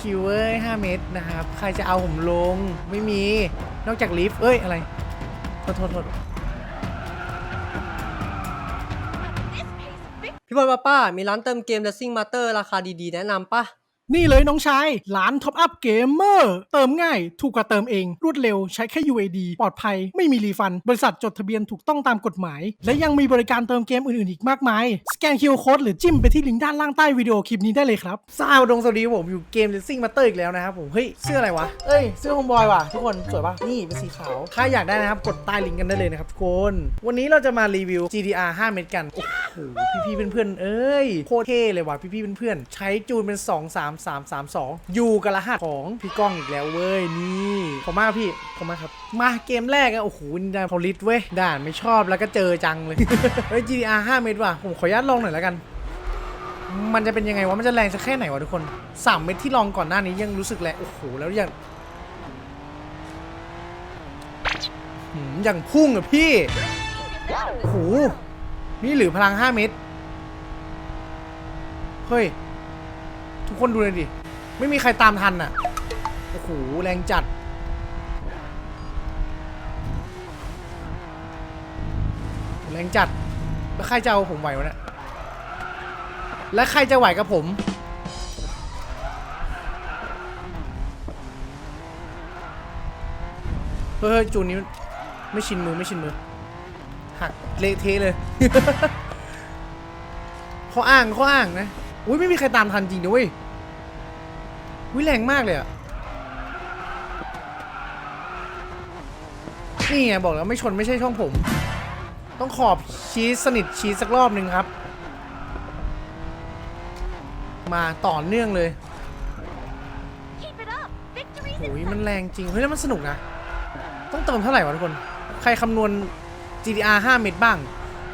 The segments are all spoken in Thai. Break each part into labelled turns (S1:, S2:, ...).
S1: ชิวๆเว้ย5เมตรนะครับ ใครจะเอาผมลง ไม่มี นอกจากลิฟต์ เอ้ย อะไร โทษโทษโทษ
S2: พี่บอลป้าป้า มีร้านเติมเกม Racing Master ราคาดีๆ แนะนำปะ
S3: นี่เลยน้องชาย ร้านท็อปอัพเกมเมอร์เติมง่าย ถูกกว่าเติมเอง รวดเร็ว ใช้แค่ UAD ปลอดภัย ไม่มีรีฟัน บริษัทจดทะเบียนถูกต้องตามกฎหมาย และยังมีบริการเติมเกมอื่น ๆ อีกมากมาย สแกน QR Code หรือจิ้มไปที่ลิงก์ด้านล่างใต้วิดีโอคลิปนี้ได้เลยครับ
S1: สาวดงสวัสดีผมอยู่เกม Racing Master อีกแล้วนะครับผม เฮ้ย เสื้ออะไรวะ เอ้ย เสื้อโฮมบอยว่ะทุกคน สวยป่ะ นี่เป็นสีขาว ถ้าอยากได้นะครับ กดใต้ลิงก์กันได้เลยนะครับทุกคน วันนี้เราจะมารีวิว GTR 5 เม็ดกัน โอ้โห พี่ๆ เพื่อนๆ เอ้ย โคตรเท่เลยว่ะ พี่ๆ เพื่อนๆ ใช้จูนเป็น 2 3 3 3 2 อยู่กับรหัสของพี่ก้องอีกแล้วเว้ยนี่ขอบมากพี่ขอบมากครับ มาเกมแรกอะโอ้โหนินดาพอลิสเว้ยด่านไม่ชอบแล้วก็เจอจังเลยเฮ้ย GTR 5 เม็ดว่ะผมขออนุญาตลองหน่อยแล้วกัน มันจะเป็นยังไงวะมันจะแรงสักแค่ไหนวะทุกคนสามเม็ดที่ลองก่อนหน้านี้ยังรู้สึกแรงโอ้โหแล้วยังอย่างพุ่งอะพี่โอ้โหนี่หรือพลัง 5 เม็ดเฮ้ย ทุกคนดูเลยดิ ไม่มีใครตามทันอะโอ้โห แรงจัด แรงจัด แล้วใครจะเอาผมไหววะเนี่ย และใครจะไหวกับผม เฮ้ยจูนนี้ไม่ชินมือไม่ชินมือ หักเละเทะเลยเขาอ้างเขาอ้างนะ อุ้ยไม่มีใครตามทันจริงด้วยเวย อุ้ยแรงมากเลยอะนี่ไงบอกแล้วไม่ชนไม่ใช่ช่องผม ต้องขอบชีสสนิทชีสสักรอบหนึ่งครับ มาต่อเนื่องเลยโอ้ยมันแรงจริง เฮ้ยแล้วมันสนุกนะ ต้องเติมเท่าไหร่วะทุกคน ใครคำนวณ GDR 5 เม็ดบ้าง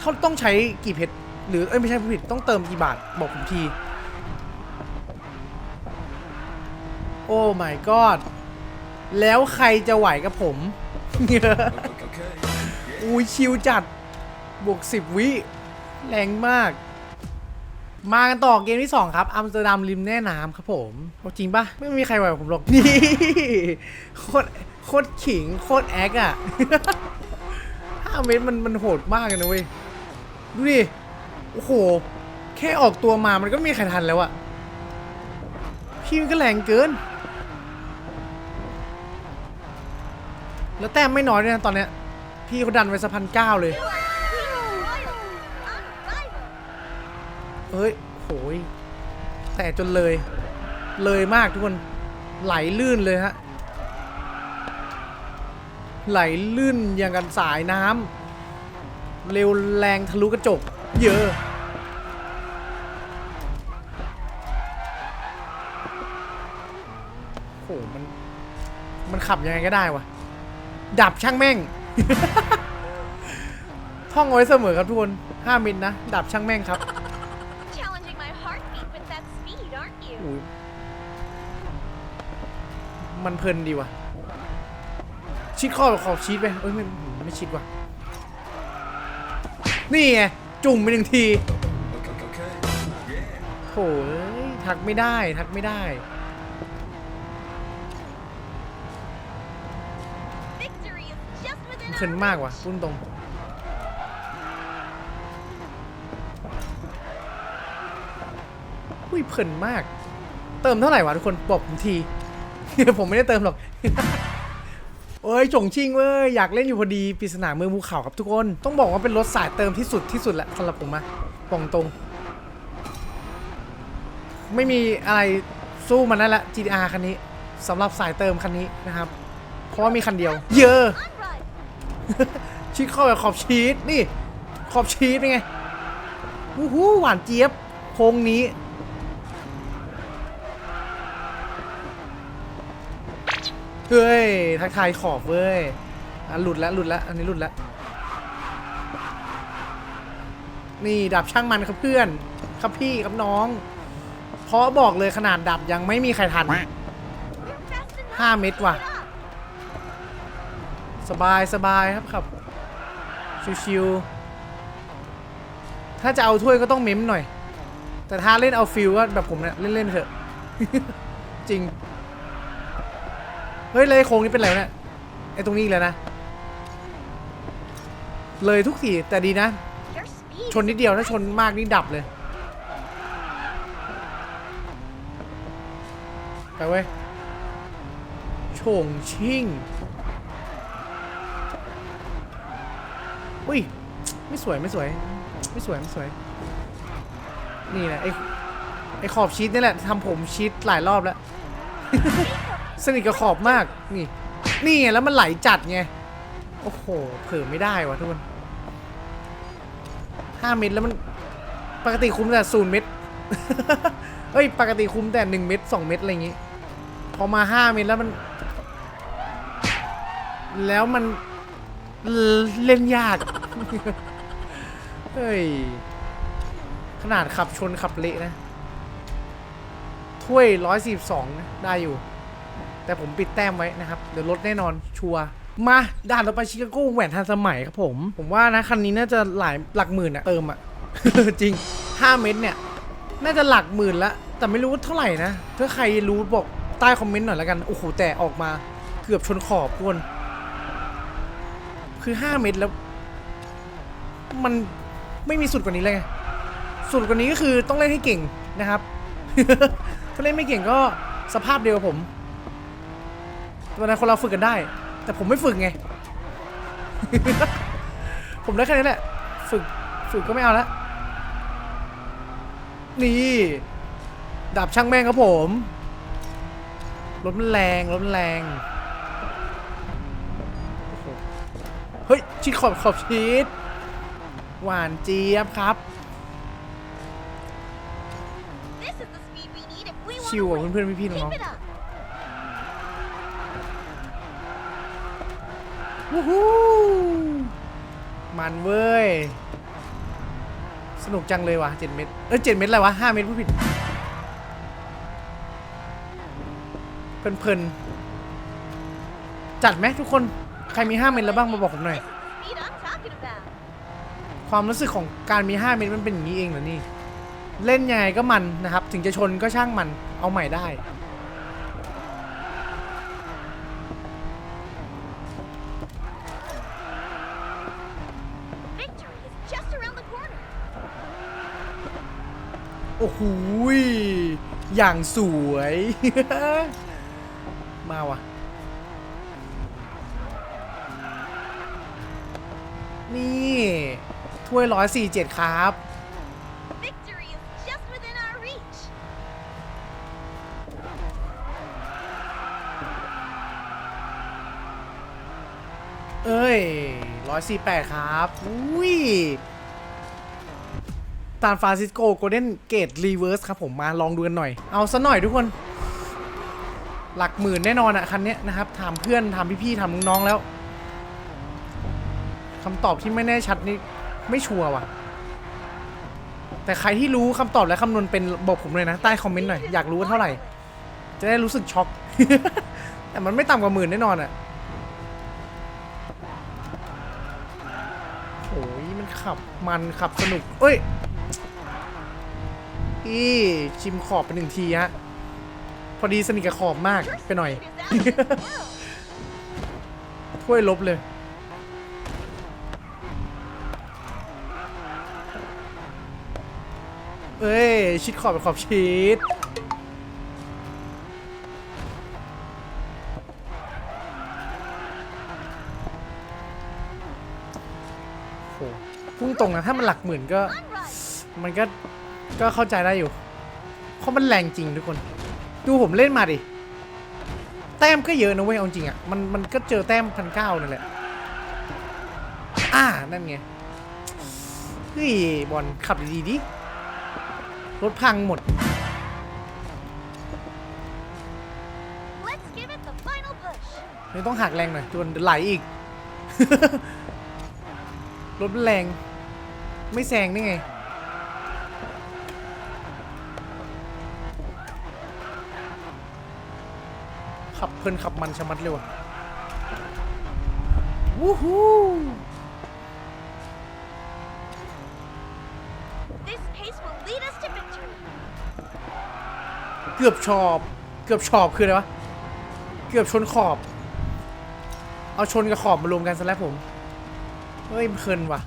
S1: เขาต้องใช้กี่เพชรหรือเอ้ยไม่ใช่ผู้ผิดต้องเติมกี่บาทบอกผมที โอ้ my god แล้วใครจะไหวกับผม อุ้ยชิวจัด บวก10วิ แรงมาก มากันต่อเกมที่ 2 ครับอัมสเตอร์ดัมริมแม่น้ำครับผมจริงปะไม่มีใครไหวกับผมหรอก นี่ โคตรโคตรขิง โคตรแอคอะห้าเมตรมันมันโหดมากเลยนะเว้ย ดูดิ โอ้โห แค่ออกตัวมามันก็ม่มีใครทันแล้วอะพี่มันก็แรงเกิน แล้วแต้มไม่น้อยด้วยนะตอนเนี้ย พี่เขาดันไว้สักพันเก้าเลย เฮ้ยโหยแต่จนเลย เลยมากทุกคน ไหลลื่นเลยฮะ ไหลลื่นอย่างกันสายน้ำ เร็วแรงทะลุกระจก เยอะ โห มัน มันขับยังไงก็ได้วะ ดับช่างแม่ง ท่องเอาไว้เสมอครับทุกคน5มิลนะ ดับช่างแม่งครับ
S4: Challenging my heartbeat with that speed, aren't you?
S1: อุ๊ยมันเพลินดีว่ะ ชิดข้อกับขอบชีดไปเอ้ยไม่ไม่ชิดว่ะ นี่ไง จุ่มไปหนึ่งทีโหยทักไม่ได้ทักไม่ได้ เพลินมากว่ะพูดตรง อุ้ยเพลินมาก เติมเท่าไหร่วะทุกคนบอกผมที ผมไม่ได้เติมหรอกเอ้ยจงชิงเว้ยอยากเล่นอยู่พอดีปริศนาเมืองภูเขาครับทุกคน ต้องบอกว่าเป็นรถสายเติมที่สุดที่สุดแหละสำหรับผมอะบอกตรง ไม่มีอะไรสู้มันได้ละ GTR คันนี้สำหรับสายเติมคันนี้นะครับ เพราะว่ามีคันเดียว เยอะ ชิดเข้าแบบขอบชีสนี่ ขอบชีสเป็นไงวู้ฮู้หวานเจี๊ยบโค้งนี้ เฮ้ย ทักทายขอบเว้ยอะหลุดแล้วหลุดแล้วอันนี้หลุดแล้ว นี่ดับช่างมันครับเพื่อน ครับพี่ครับน้อง เพราะบอกเลยขนาดดับยังไม่มีใครทัน 5 เม็ดว่ะ สบายสบายครับครับ ชิวๆ ถ้าจะเอาถ้วยก็ต้องเม้มหน่อย แต่ถ้าเล่นเอาฟิลก็แบบผมเนี่ยเล่นๆเถอะ จริง เฮ้ย เลยโค้งนี้เป็นไรเนี่ยไอ้ตรงนี้อีกแล้วนะ เลยทุกทีแต่ดีนะ ชนนิดเดียวถ้าชนมากนี่ดับเลย ไปเว้ย โฉงชิ่ง อุ้ย ไม่สวยไม่สวย ไม่สวยไม่สวย นี่แหละไอ้ไอ้ขอบชีตนี่แหละทำผมชีตหลายรอบแล้ว สนิทกับขอบมาก นี่ นี่ไงแล้วมันไหลจัดไง โอ้โห เผลอไม่ได้วะทุกคนห้าเม็ดแล้วมัน ปกติคุมแต่ศูนย์เม็ดเฮ้ย ปกติคุมแต่หนึ่งเม็ดสองเม็ดอะไรอย่างงี้ พอมาห้าเม็ดแล้วมัน แล้วมันเล่นยาก เฮ้ย ขนาดขับชนขับเละนะ ถ้วยร้อยสี่สองได้อยู่ แต่ผมปิดแต้มไว้นะครับ เดี๋ยวลดแน่นอนชัวร์มาด่านต่อไปชิคาโกแหวนทันสมัยครับผม ผมว่านะ คันนี้น่าจะหลายหลักหมื่นอะเติมอะจริง 5 เม็ดเนี่ย น่าจะหลักหมื่นละ แต่ไม่รู้เท่าไหร่นะ ถ้าใครรู้บอกใต้คอมเมนต์หน่อยแล้วกัน โอ้โห แต่ออกมาเกือบชนขอบทุกคนคือ 5 เม็ดแล้ว มันไม่มีสุดกว่านี้เลย สุดกว่านี้ก็คือต้องเล่นให้เก่งนะครับ ถ้าเล่นไม่เก่งก็สภาพเดียวกับผมวันนั้นคนเราฝึกกันได้ แต่ผมไม่ฝึกไง ผมได้แค่นี้แหละ ฝึกฝึกก็ไม่เอาละนี่ดับช่างแม่งครับผมรถมันแรงรถมันแรงเฮ้ยชิดขอบขอบชิด หวานเจี๊ยบครับ
S4: This is the speed we need if we
S1: ชิว
S4: want
S1: อะ
S4: to
S1: เพื่
S4: win.
S1: อนๆพี่ๆน้อง
S4: Keep it up.
S1: ๆวู้ฮู้มันเว้ย สนุกจังเลยว่ะเจ็ดเม็ดเอ้ยเจ็ดเม็ดอะไรวะห้าเม็ดผู้ผิดเพลินๆจัดไหมทุกคน ใครมีห้าเม็ดแล้วบ้างมาบอกผมหน่อย ความรู้สึกของการมี 5 เมตรมันเป็นอย่างนี้เองเหรอนี่ เล่นยังไงก็มันนะครับ ถึงจะชนก็ช่างมันเอาใหม่ได้
S4: Victory is just around the corner.
S1: โอ้โหยอย่างสวย มาว่ะ นี่ ถ้วยร้อยสี่เจ็ดครับ
S4: Victory is just within our reach.
S1: เอ้ยร้อยสี่แปดครับ อุ้ยตานฟรานซิสโกโกลเด้นเกตรีเวิร์สครับผมมาลองดูกันหน่อย เอาซะหน่อยทุกคน หลักหมื่นแน่นอนอะคันเนี้ยนะครับถามเพื่อนถามพี่ๆถามน้องๆแล้วคำตอบที่ไม่แน่ชัดนี่ ไม่ชัวร์ว่ะ แต่ใครที่รู้คำตอบและคำนวณเป็นบอกผมเลยนะ ใต้คอมเมนต์หน่อย อยากรู้ว่าเท่าไหร่ จะได้รู้สึกช็อก แต่มันไม่ต่ำกว่าหมื่นแน่นอนอะโอ้ยมันขับมันขับสนุก เอ้ย อีชิมขอบไปหนึ่งทีฮะ พอดีสนิทกับขอบมากไปหน่อย ถ้วยลบเลย เอ้ย ชิดขอบเป็นขอบชิดโหพุ่งตรงนะ ถ้ามันหลักหมื่นก็ มันก็ ก็เข้าใจได้อยู่ เพราะมันแรงจริงทุกคน ดูผมเล่นมาดิ แต้มก็เยอะนะเว้ย เอาจริงอะ มัน มันก็เจอแต้มพันเก้านั่นแหละ อ่า นั่นไง เฮ้ย บอลขับดีๆดิ รถพังหมด
S4: Let's give it the final push.
S1: ไม่ต้องหักแรงหน่อยจนไหลอีก รถมันแรง ไม่แซงได้ไง ขับเพลินขับมันชะมัดเลยว่ะวู้ฮู้ เกือบชอบ เกือบชอบคืออะไรวะ เกือบชนขอบ เอาชนกับขอบมารวมกันซะแล้วผม เฮ้ยเพลินว่ะ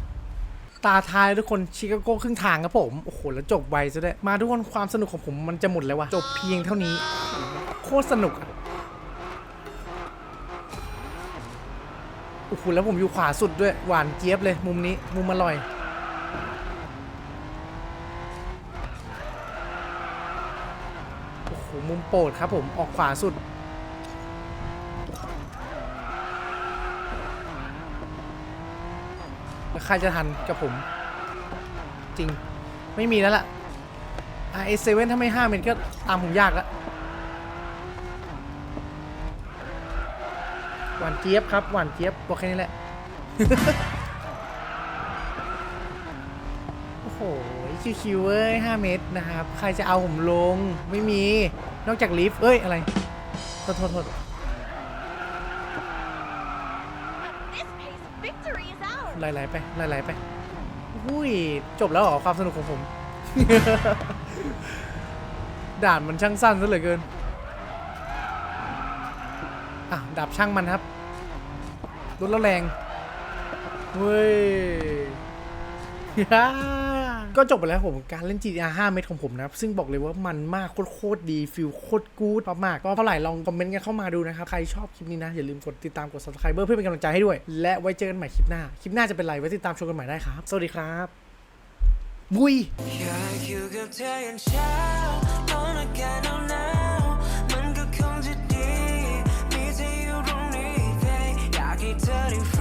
S1: ตาทายทุกคนชิคาโก้ครึ่งทางครับผม โอ้โห แล้วจบไวซะด้วย มาทุกคนความสนุกของผมมันจะหมดแล้ววะจบเพียงเท่านี้ โคตรสนุกอะโอ้โหแล้วผมอยู่ขวาสุดด้วย หวานเจี๊ยบเลย มุมนี้ มุมอร่อย โอ้โหมุมโปรดครับผมออกขวาสุดแล้วใครจะทันกับผม จริง ไม่มีแล้วล่ะ RS7 ถ้าไม่5เมตรก็ตามผมยากล้วหวานเจี๊ยบครับ หวานเจี๊ยบบอกแค่นี้แหละ โอ้โห ชิวๆเว้ย5เมตรนะครับ ใครจะเอาผมลงไม่มี นอกจากลิฟต์เอ้ย อะไรโทษโทษโทษไหลๆไปไหลๆไปหุ้ย จบแล้วเหรอ ความสนุกของผม ด่านมันช่างสั้นซะเหลือเกิน อะดับช่างมันครับรถแล้วแรง เว้ย ก็จบไปแล้วผมการเล่น GTR 5 เม็ดของผมนะครับ ซึ่งบอกเลยว่ามันมากโคตรดีฟิลโคตรกู๊ดมากก็เท่าไหร่ลองคอมเมนต์กันเข้ามาดูนะครับ ใครชอบคลิปนี้นะ อย่าลืมกดติดตามกด subscribe เพื่อเป็นกำลังใจให้ด้วย และไว้เจอกันใหม่คลิปหน้า คลิปหน้าจะเป็นไรไว้ติดตามชมกันใหม่ได้ครับ สวัสดีครับบุย
S5: I'm ย